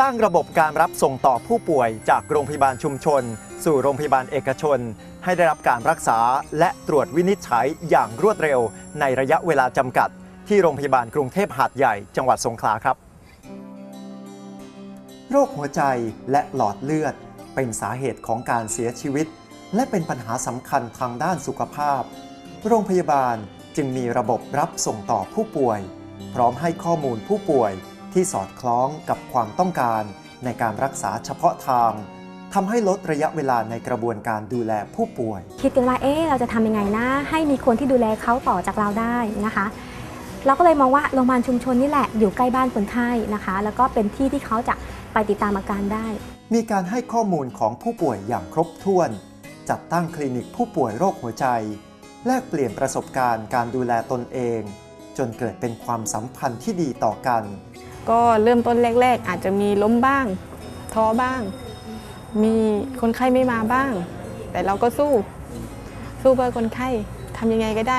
สร้างระบบการรับส่งต่อผู้ป่วยจากโรงพยาบาลชุมชน สู่โรงพยาบาลเอกชน ให้ได้รับการรักษาและตรวจวินิจฉัยอย่างรวดเร็ว ในระยะเวลาจำกัด ที่โรงพยาบาลกรุงเทพหาดใหญ่จังหวัดสงขลาครับ โรคหัวใจและหลอดเลือด เป็นสาเหตุของการเสียชีวิต และเป็นปัญหาสำคัญทางด้านสุขภาพ โรงพยาบาลจึงมีระบบรับส่งต่อผู้ป่วย พร้อมให้ข้อมูลผู้ป่วย ที่สอดคล้องกับความต้องการในการรักษาเฉพาะทางทำให้ลดระยะเวลาในกระบวนการดูแลผู้ป่วย คิดกันว่าเอ๊ะเราจะทำยังไงนะ ให้มีคนที่ดูแลเขาต่อจากเราได้นะคะ เราก็เลยมองว่าโรงพยาบาลชุมชนนี่แหละอยู่ใกล้บ้านคนไข้นะคะ แล้วก็เป็นที่ที่เขาจะไปติดตามอาการได้ มีการให้ข้อมูลของผู้ป่วยอย่างครบถ้วน จัดตั้งคลินิกผู้ป่วยโรคหัวใจ แลกเปลี่ยนประสบการณ์การดูแลตนเอง จนเกิดเป็นความสัมพันธ์ที่ดีต่อกัน ก็เริ่มต้นแรก ๆ อาจจะมีล้มบ้าง ท้อบ้าง มีคนไข้ไม่มาบ้าง แต่เราก็สู้ สู้เพื่อคนไข้ทำยังไงก็ได้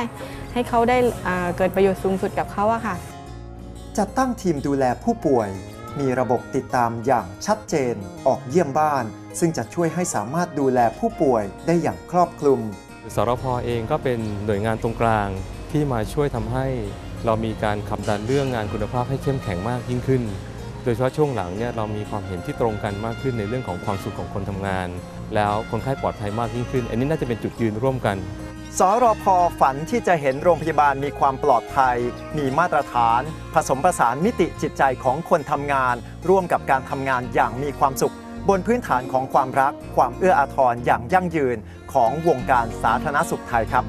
ให้เขาได้อ่าเกิดประโยชน์สูงสุดกับเขาอะค่ะ จัดตั้งทีมดูแลผู้ป่วย มีระบบติดตามอย่างชัดเจน ออกเยี่ยมบ้าน ซึ่งจะช่วยให้สามารถดูแลผู้ป่วยได้อย่างครอบคลุมสรพเองก็เป็นหน่วยงานตรงกลางที่มาช่วยทำให้ เรามีการขับดันเรื่องงานคุณภาพให้เข้มแข็งมากยิ่งขึ้น โดยเฉพาะช่วงหลังเนี่ยเรามีความเห็นที่ตรงกันมากขึ้นในเรื่องของความสุขของคนทำงาน แล้วคนไข้ปลอดภัยมากยิ่งขึ้น อันนี้น่าจะเป็นจุดยืนร่วมกัน สรพฝันที่จะเห็นโรงพยาบาลมีความปลอดภัย มีมาตรฐาน ผสมผสานมิติจิตใจของคนทำงาน ร่วมกับการทำงานอย่างมีความสุขบนพื้นฐานของความรัก ความเอื้ออาทรอย่างยั่งยืนของวงการสาธารณสุขไทยครับ